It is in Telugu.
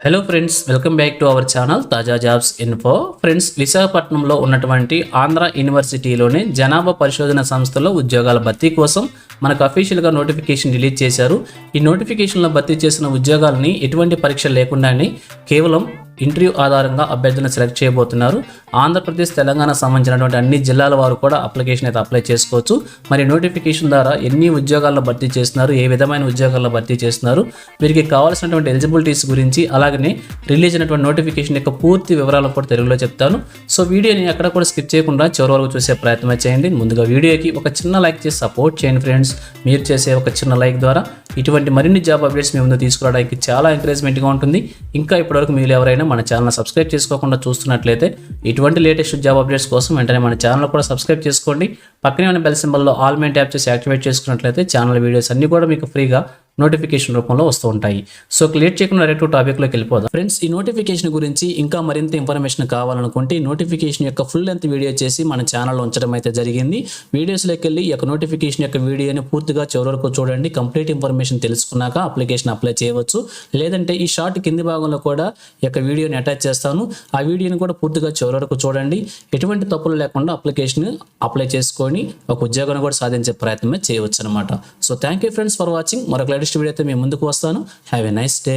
Hello friends welcome back to our channel తాజా జాబ్స్ ఇన్ఫో ఫ్రెండ్స్ విశాఖపట్నంలో ఉన్నటువంటి ఆంధ్ర యూనివర్సిటీలోని జనాభా పరిశోధన సంస్థలో ఉద్యోగాల భర్తీ కోసం మనకు అఫీషియల్గా నోటిఫికేషన్ రిలీజ్ చేశారు. ఈ నోటిఫికేషన్లో భర్తీ చేసిన ఉద్యోగాలని ఎటువంటి పరీక్ష లేకుండానే కేవలం ఇంటర్వ్యూ ఆధారంగా అభ్యర్థులను సెలెక్ట్ చేయబోతున్నారు. ఆంధ్రప్రదేశ్ తెలంగాణ సంబంధించినటువంటి అన్ని జిల్లాల వారు కూడా అప్లికేషన్ అయితే అప్లై చేసుకోవచ్చు. మరి నోటిఫికేషన్ ద్వారా ఎన్ని ఉద్యోగాల్లో భర్తీ చేస్తున్నారు ఏ విధమైన ఉద్యోగాల్లో భర్తీ చేస్తున్నారు వీరికి కావాల్సినటువంటి ఎలిజిబిలిటీస్ గురించి అలాగనే రిలీజ్ అయినటువంటి నోటిఫికేషన్ యొక్క పూర్తి వివరాలు కూడా తెలుగులో చెప్తాను. సో వీడియోని ఎక్కడ కూడా స్కిప్ చేయకుండా చివరి వరకు చూసే ప్రయత్నం చేయండి. ముందుగా వీడియోకి ఒక చిన్న లైక్ చేసి సపోర్ట్ చేయండి ఫ్రెండ్స్. మీరు చేసే ఒక చిన్న లైక్ ద్వారా ఇటువంటి మరిన్ని జాబ్ అప్డేట్స్ మీ ముందు తీసుకురావడానికి చాలా ఎంకరేజ్మెంట్గా ఉంటుంది. ఇంకా ఇప్పటివరకు మీరు ఎవరైనా మన ఛానల్ సబ్స్క్రైబ్ చేసుకోకుండా చూస్తున్నట్లయితే ఇటువంటి లేటెస్ట్ జాబ్ అప్డేట్స్ కోసం వెంటనే మన ఛానల్ కూడా సబ్స్క్రైబ్ చేసుకోండి. పక్కనే ఉన్న బెల్ సింబల్లో ఆల్ మెయిన్ ట్యాప్ చేసి యాక్టివేట్ చేసుకున్నట్లయితే ఛానల్ వీడియోస్ అన్ని కూడా మీకు ఫ్రీగా నోటిఫికేషన్ రూపంలో వస్తూ ఉంటాయి. సో క్లియర్ చేయకుండా డైరెక్ట్ టాపిక్లోకి వెళ్ళిపోదాం. ఫ్రెండ్స్ ఈ నోటిఫికేషన్ గురించి ఇంకా మరింత ఇన్ఫర్మేషన్ కావాలనుకుంటే నోటిఫికేషన్ యొక్క ఫుల్ లెంత్ వీడియో చేసి మన ఛానల్లో ఉంచడం అయితే జరిగింది. వీడియోస్లోకి వెళ్ళి ఈ యొక్క నోటిఫికేషన్ యొక్క వీడియోని పూర్తిగా చివరి వరకు చూడండి. కంప్లీట్ ఇన్ఫర్మేషన్ తెలుసుకున్నాక అప్లికేషన్ అప్లై చేయవచ్చు. లేదంటే ఈ షార్ట్ కింది భాగంలో కూడా ఈ యొక్క వీడియోని అటాచ్ చేస్తాను. ఆ వీడియోని కూడా పూర్తిగా చివరి వరకు చూడండి. ఎటువంటి తప్పులు లేకుండా అప్లికేషన్ అప్లై చేసుకొని ఒక ఉద్యోగాన్ని కూడా సాధించే ప్రయత్నమే చేయవచ్చు అనమాట so thank you friends for watching. మరొక లేటెస్ట్ వీడియోతో అయితే మేము ముందుకు వస్తాను. Have a nice day